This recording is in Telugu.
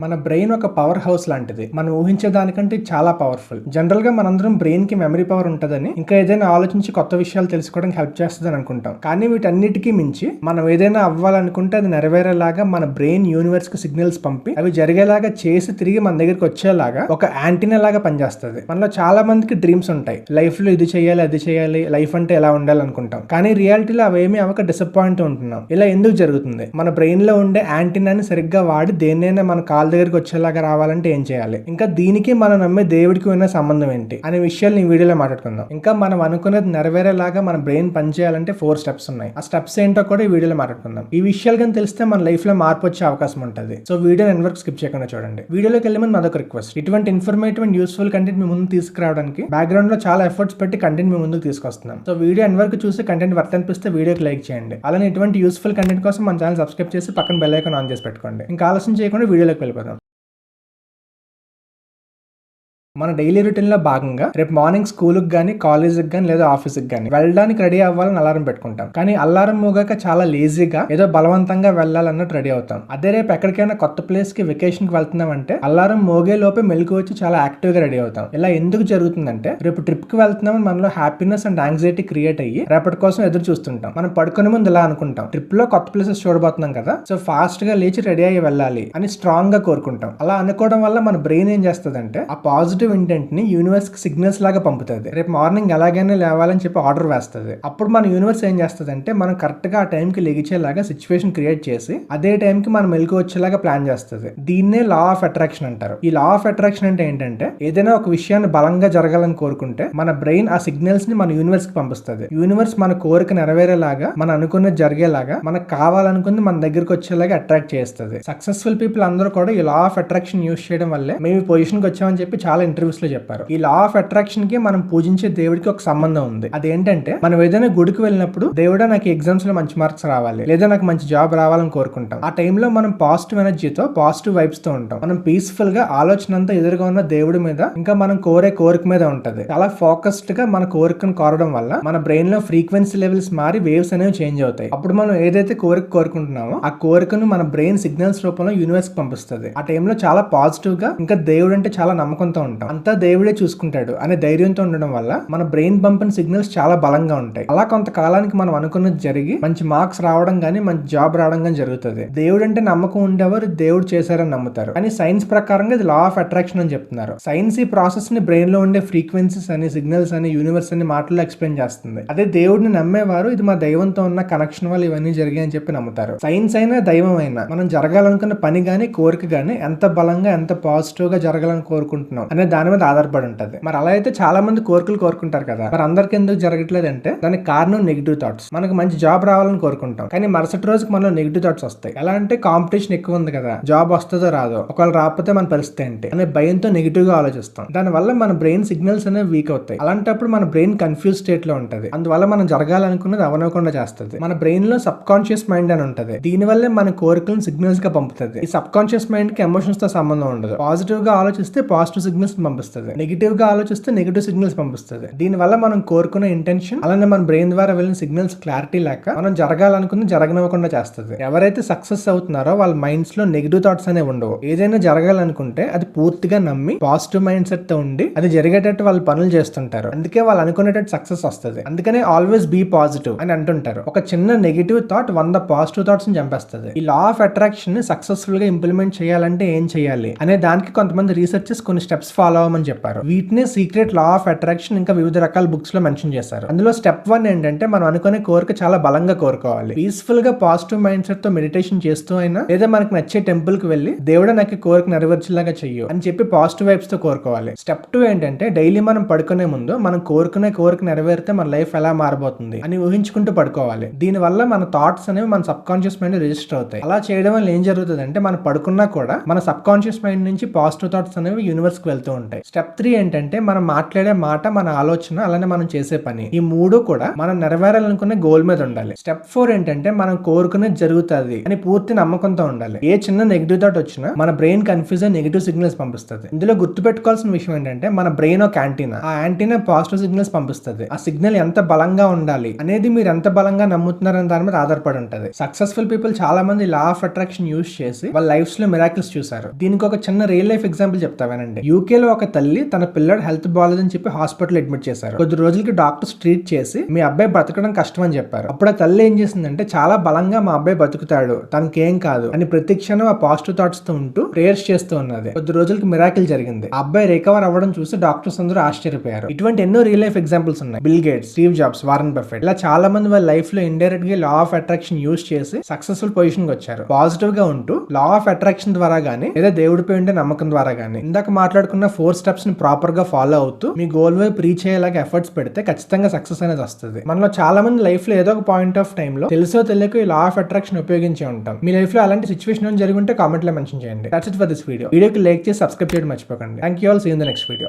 మన బ్రెయిన్ ఒక పవర్ హౌస్ లాంటిది. మనం ఊహించే దానికంటే చాలా పవర్ఫుల్. జనరల్గా మనందరం బ్రెయిన్కి మెమరీ పవర్ ఉంటుందని ఇంకా ఏదైనా ఆలోచించి కొత్త విషయాలు తెలుసుకోవడానికి హెల్ప్ చేస్తుందని అనుకుంటాం. కానీ వీటన్నిటికీ మించి మనం ఏదైనా అవ్వాలనుకుంటే అది నెరవేరేలాగా మన బ్రెయిన్ యూనివర్స్కి సిగ్నల్స్ పంపి అవి జరిగేలాగా చేసి తిరిగి మన దగ్గరికి వచ్చేలాగా ఒక యాంటీనా లాగా పనిచేస్తుంది. మనలో చాలా మందికి డ్రీమ్స్ ఉంటాయి. లైఫ్లో ఇది చేయాలి అది చేయాలి లైఫ్ అంటే ఎలా ఉండాలి అనుకుంటాం. కానీ రియాలిటీలో అవేమీ అవక డిసప్పాయింట్ ఉంటున్నాం. ఇలా ఎందుకు జరుగుతుంది? మన బ్రెయిన్లో ఉండే యాంటీనాని సరిగ్గా వాడి దేన్నైనా మన కాల్ దగ్గరికి వచ్చేలాగా రావాలంటే ఏం చేయాలి? ఇంకా దీనికి మనం నమ్మే దేవుడికి ఉన్న సంబంధం ఏంటి? అనే విషయాలు ఈ వీడియోలో మాట్లాడుకుందాం. ఇంకా మనం అనుకున్నది నెరవేరేలాగా మన బ్రెయిన్ పనిచేయాలంటే ఫోర్ స్టెప్స్ ఉన్నాయి. ఆ స్టెప్స్ ఏంటో కూడా ఈ వీడియోలో మాట్లాడుకుందాం. ఈ విషయాలు కానీ తెలిస్తే మన లైఫ్లో మార్పు వచ్చే అవకాశం ఉంటుంది. సో వీడియో ఎండ్ స్కిప్ చేయకుండా చూడండి. వీడియోలోకి వెళ్ళే ముందు అదొక రిక్వెస్ట్. ఇటువంటి ఇన్ఫర్మేటివ్ అండ్ యూస్ఫుల్ కంటెంట్ మీ ముందు తీసుకురావడానికి బ్యాక్గ్రౌండ్లో చాలా ఎఫర్ట్స్ పెట్టి కంటెంట్ మీ ముందుకు తీసుకొస్తున్నాం. సో వీడియో ఎండ్ వరకు చూసి కంటెంట్ వర్త్ అనిపిస్తే వీడియోకి లైక్ చేయండి. అలానే ఇటువంటి యూస్ఫుల్ కంటెంట్ కోసం మన ఛానల్ సబ్స్క్రైబ్ చేసి పక్కన బెల్ ఐకాన్ ఆన్ చేసి పెట్టుకోండి. ఇంకా ఆలస్యం చేయకుండా వీడియోలోకి వెళ్ళిపోదాం. మన డైలీ రొటీన్లో భాగంగా రేపు మార్నింగ్ స్కూల్కి కానీ కాలేజ్కి కానీ లేదా ఆఫీస్కి కానీ వెళ్ళడానికి రెడీ అవ్వాలని అలారం పెట్టుకుంటాం. కానీ అలారం మోగాక చాలా లేజీగా ఏదో బలవంతంగా వెళ్ళాలన్నట్టు రెడీ అవుతాం. అదే రేపు ఎక్కడికైనా కొత్త ప్లేస్కి వెకేషన్కి వెళ్తున్నాం అంటే అలారం మోగే లోపే మెలకు వచ్చి చాలా యాక్టివ్గా రెడీ అవుతాం. ఇలా ఎందుకు జరుగుతుందంటే రేపు ట్రిప్కి వెళ్తున్నామని మనలో హ్యాపీనెస్ అండ్ యాంగ్జైటీ క్రియేట్ అయ్యి రేపటి కోసం ఎదురు చూస్తుంటాం. మనం పడుకునే ముందు ఇలా అనుకుంటాం. ట్రిప్లో కొత్త ప్లేసెస్ చూడబోతున్నాం కదా సో ఫాస్ట్గా లేచి రెడీ అయ్యి వెళ్ళాలి అని స్ట్రాంగ్గా కోరుకుంటాం. అలా అనుకోవడం వల్ల మన బ్రెయిన్ ఏం చేస్తుందంటే ఆ పాజిటివ్ ఇంటెంట్ని యూనివర్స్కి సిగ్నల్స్ లాగా పంపుతుంది. రేపు మార్నింగ్ ఎలాగైనా లేవాలని చెప్పి ఆర్డర్ వేస్తుంది. అప్పుడు మన యూనివర్స్ ఏం చేస్తుంది అంటే మనం కరెక్ట్గా ఆ టైం కి లెగిచేలాగా సిచ్యువేషన్ క్రియేట్ చేసి అదే టైం కి మనం మెలకు వచ్చేలాగా ప్లాన్ చేస్తుంది. దీన్నే లా ఆఫ్ అట్రాక్షన్ అంటారు. ఈ లా ఆఫ్ అట్రాక్షన్ అంటే ఏంటంటే ఏదైనా ఒక విషయాన్ని బలంగా జరగాలని కోరుకుంటే మన బ్రెయిన్ ఆ సిగ్నల్స్ని మన యూనివర్స్కి పంపిస్తుంది. యూనివర్స్ మన కోరిక నెరవేరేలాగా మన అనుకున్నది జరిగేలాగా మనకు కావాలనుకుంది మన దగ్గరికి వచ్చేలాగా అట్రాక్ట్ చేస్తుంది. సక్సెస్ఫుల్ పీపుల్ అందరూ కూడా ఈ లా ఆఫ్ అట్రాక్షన్ యూస్ చేయడం వల్లే మేము ఈ పొజిషన్ వచ్చామని చెప్పి చాలా ఇంటర్వ్యూస్లో చెప్పారు. ఈ లా ఆఫ్ అట్రాక్షన్కి మనం పూజించే దేవుడికి ఒక సంబంధం ఉంది. అదేంటంటే మనం ఏదైనా గుడికి వెళ్ళినప్పుడు దేవుడా నాకు ఎగ్జామ్స్లో మంచి మార్క్స్ రావాలి లేదా నాకు మంచి జాబ్ రావాలని కోరుకుంటాం. ఆ టైంలో మనం పాజిటివ్ ఎనర్జీతో పాజిటివ్ వైబ్స్తో ఉంటాం. మనం పీస్ఫుల్గా ఆలోచన అంతా ఎదురుగా ఉన్న దేవుడి మీద ఇంకా మనం కోరే కోరిక మీద ఉంటది. చాలా ఫోకస్డ్గా మన కోరికను కోరడం వల్ల మన బ్రెయిన్లో ఫ్రీక్వెన్సీ లెవెల్స్ మారి వేవ్స్ అనేవి చేంజ్ అవుతాయి. అప్పుడు మనం ఏదైతే కోరిక కోరుకుంటున్నామో ఆ కోరికను మన బ్రెయిన్ సిగ్నల్స్ రూపంలో యూనివర్స్ పంపిస్తుంది. ఆ టైంలో చాలా పాజిటివ్గా ఇంకా దేవుడు అంటే చాలా నమ్మకంతో ఉంటాం. అంతా దేవుడే చూసుకుంటాడు అనే ధైర్యంతో ఉండడం వల్ల మన బ్రెయిన్ పంపిన సిగ్నల్స్ చాలా బలంగా ఉంటాయి. అలా కొంతకాలానికి మనం అనుకున్నది జరిగి మంచి మార్క్స్ రావడం కానీ మంచి జాబ్ రావడం కానీ జరుగుతుంది. దేవుడు అంటే నమ్మకం ఉండేవారు దేవుడు చేశారని నమ్ముతారు. కానీ సైన్స్ ప్రకారంగా ఇది లా ఆఫ్ అట్రాక్షన్ అని చెప్తున్నారు. సైన్స్ ఈ ప్రాసెస్ని బ్రెయిన్లో ఉండే ఫ్రీక్వెన్సీస్ అని సిగ్నల్స్ అని యూనివర్స్ అని మాటల్లో ఎక్స్ప్లెయిన్ చేస్తుంది. అదే దేవుడిని నమ్మేవారు ఇది మా దైవంతో ఉన్న కనెక్షన్ వల్ల ఇవన్నీ జరిగాయని చెప్పి నమ్ముతారు. సైన్స్ అయినా దైవం అయినా మనం జరగాలనుకున్న పని గానీ కోరిక గానీ ఎంత బలంగా ఎంత పాజిటివ్గా జరగాలని కోరుకుంటున్నాం అనే దాని మీద ఆధారపడి ఉంటది. మరి అలా అయితే చాలా మంది కోరికలు కోరుకుంటారు కదా. మరి అందరికి ఎందుకు జరగట్లేదు అంటే దానికి కారణం నెగిటివ్ థాట్స్ మనకు మంచి జాబ్ రావాలని కోరుకుంటాం. కానీ మరుసటి రోజుకి మనలో నెగిటివ్ థాట్స్ వస్తాయి. ఎలా అంటే కాంపిటీషన్ ఎక్కువ ఉంది కదా. జాబ్ వస్తుందో రాదో ఒకవేళ రాకపోతే మన పరిస్థితి ఏంటి అనే భయంతో నెగిటివ్గా ఆలోచిస్తాం. దాని వల్ల మన బ్రెయిన్ సిగ్నల్స్ అనేవి వీక్ అవుతాయి. అలాంటప్పుడు మన బ్రెయిన్ కన్ఫ్యూజ్ స్టేట్లో ఉంటది. అందువల్ల మనం జరగాలనుకున్నది అవనకుండా చేస్తుంది. మన బ్రెయిన్లో సబ్ కాన్షియస్ మైండ్ అని ఉంటది. దీని వల్లే మన కోరికలను సిగ్నల్స్గా పంపుతుంది. ఈ సబ్ కాన్షియస్ మైండ్కి ఎమోషన్స్తో సంబంధం ఉండదు. పాజిటివ్గా ఆలోచిస్తే పాజిటివ్ సిగ్నల్స్ పంపిస్తుంది. నెగిటివ్గా ఆలోచిస్తే నెగిటివ్ సిగ్నల్స్ పంపిస్తుంది. దీని వల్ల మనం కోరుకున్న ఇంటెన్షన్ అలానే మన బ్రెయిన్ ద్వారా వెళ్ళిన సిగ్నల్స్ క్లారిటీ లేక మనం జరగాలనుకున్న జరగనివ్వకుండా చేస్తుంది. ఎవరైతే సక్సెస్ అవుతున్నారో వాళ్ళ మైండ్స్లో నెగిటివ్ థాట్స్ అనేవి ఉండవు. ఏదైనా జరగాలనుకుంటే అది పూర్తిగా నమ్మి పాజిటివ్ మైండ్ సెట్తో ఉండి అది జరిగేటట్టు వాళ్ళు పనులు చేస్తుంటారు. అందుకే వాళ్ళు అనుకునేటట్టు సక్సెస్ వస్తుంది. అందుకనే ఆల్వేస్ బీ పాజిటివ్ అని అంటుంటారు. ఒక చిన్న నెగిటివ్ థాట్ వంద పాజిటివ్ థాట్స్ని చంపేస్తుంది. ఈ లా ఆఫ్ అట్రాక్షన్ని సక్సెస్ఫుల్గా ఇంప్లిమెంట్ చేయాలంటే ఏం చేయాలి? అనే దానికి కొంతమంది రీసెర్చెస్ కొన్ని స్టెప్స్ ఫాలో అవ్వమని చెప్పారు. వీటిని సీక్రెట్ లా ఆఫ్ అట్రాక్షన్ ఇంకా వివిధ రకాల బుక్స్లో మెన్షన్ చేశారు. అందులో స్టెప్ వన్ ఏంటంటే మనం అనుకునే కోరిక చాలా బలంగా కోరుకోవాలి. పీస్ఫుల్గా పాజిటివ్ మైండ్ సెట్తో మెడిటేషన్ చేస్తూ అయినా లేదా మనకు నచ్చే టెంపుల్కి వెళ్ళి దేవుడు నాకు కోరిక నెరవేర్చేలాగా చెయ్యు అని చెప్పి పాజిటివ్ వైబ్స్తో కోరుకోవాలి. స్టెప్ టూ ఏంటంటే డైలీ మనం పడుకునే ముందు మనం కోరుకునే కోరిక నెరవేరితే మన లైఫ్ ఎలా మారబోతుంది అని ఊహించుకుంటూ పడుకోవాలి. దీని వల్ల మన థాట్స్ అనేవి మన సబ్ కాన్షియస్ మైండ్ రిజిస్టర్ అవుతాయి. అలా చేయడం వల్ల ఏం జరుగుతుంది అంటే మనం పడుకున్నా కూడా మన సబ్ కాన్షియస్ మైండ్ నుంచి పాజిటివ్ థాట్స్ అనేవి యూనివర్స్కి వెళ్తూ ఉంటాయి. స్టెప్ త్రీ ఏంటంటే మనం మాట్లాడే మాట మన ఆలోచన అలానే మనం చేసే పని. ఈ మూడు కూడా మనం నెరవేరాలనుకునే గోల్ మీద ఉండాలి. స్టెప్ ఫోర్ ఏంటంటే మనం కోరుకునేది జరుగుతుంది అని పూర్తి నమ్మకంతో ఉండాలి. ఏ చిన్న నెగిటివ్ థాట్ వచ్చినా మన బ్రెయిన్ కన్ఫ్యూజ్ అయ్యి నెగిటివ్ సిగ్నల్స్ పంపిస్తుంది. ఇందులో గుర్తుపెట్టుకోవాల్సిన విషయం ఏంటంటే మన బ్రెయిన్ ఒక యాంటీనా ఆ యాంటీనా పాజిటివ్ సిగ్నల్స్ పంపిస్తుంది. ఆ సిగ్నల్ ఎంత బలంగా ఉండాలి అనేది మీరు ఎంత బలంగా నమ్ముతున్నారని దాని మీద ఆధారపడి ఉంటుంది. సక్సెస్ఫుల్ పీపుల్ చాలా మంది లా ఆఫ్ అట్రాక్షన్ యూస్ చేసి వాళ్ళ లైఫ్స్లో మిరాకిల్స్ చూసారు దీనికి ఒక చిన్న రియల్ లైఫ్ ఎగ్జాంపుల్ చెప్తావేనండి యూకే లో ఒక తల్లి తన పిల్లడు హెల్త్ బాగాలేదని చెప్పి హాస్పిటల్ అడ్మిట్ చేశారు. కొద్ది రోజులకి డాక్టర్స్ ట్రీట్ చేసి మీ అబ్బాయి బ్రతకడం కష్టం అని చెప్పారు. అప్పుడు ఆ తల్లి ఏం చేసిందంటే చాలా బలంగా మా అబ్బాయి బతుకుతాడు తనకేం కాదు అని ప్రతిక్షణం ఆ పాజిటివ్ థాట్స్తో ఉంటూ ప్రేయర్స్ చేస్తూ ఉన్నది. కొద్ది రోజులకి మిరాకిల్ జరిగింది. ఆ అబ్బాయి రికవర్ అవ్వడం చూసి డాక్టర్స్ అందరూ ఆశ్చర్యపోయారు. ఇటువంటి ఎన్నో రియల్ లైఫ్ ఎగ్జాంపుల్స్ ఉన్నాయి. Bill Gates Steve Jobs Warren Buffett. ఇలా చాలా మంది వాళ్ళ లైఫ్లో ఇండైరెక్ట్గా లా ఆఫ్ అట్రాక్షన్ యూస్ చేసి సక్సెస్ఫుల్ పొజిషన్కి వచ్చారు. పాజిటివ్గా ఉంటూ లా ఆఫ్ అట్రాక్షన్ ద్వారా గానీ లేదా దేవుడిపై ఉండే నమ్మకం ద్వారా గానీ ఇందాక మాట్లాడుకున్న ఫోర్ స్టెప్స్ని ప్రాపర్గా ఫాలో అవుతూ మీ గోల్ వైపు రీచ్ అయ్యేలాగా ఎఫర్ట్స్ పెడితే ఖచ్చితంగా సక్సెస్ అనేది వస్తుంది. మనలో చాలా మంది లైఫ్లో ఏదో ఒక పాయింట్ ఆఫ్ టైమ్లో తెలుసో తెలియక ఈ లా ఆఫ్ అట్రాక్షన్ ఉపయోగించే ఉంటాం. మీ లైఫ్లో అలాంటి సిచువేషన్ జరిగి ఉంటే కామెంట్లో మెన్షన్ చేయండి. That's it for this video వీడియోకి లైక్ చేసి సబ్స్క్రైబ్ చేయడం మర్చిపోకండి. Thank you all see in the next video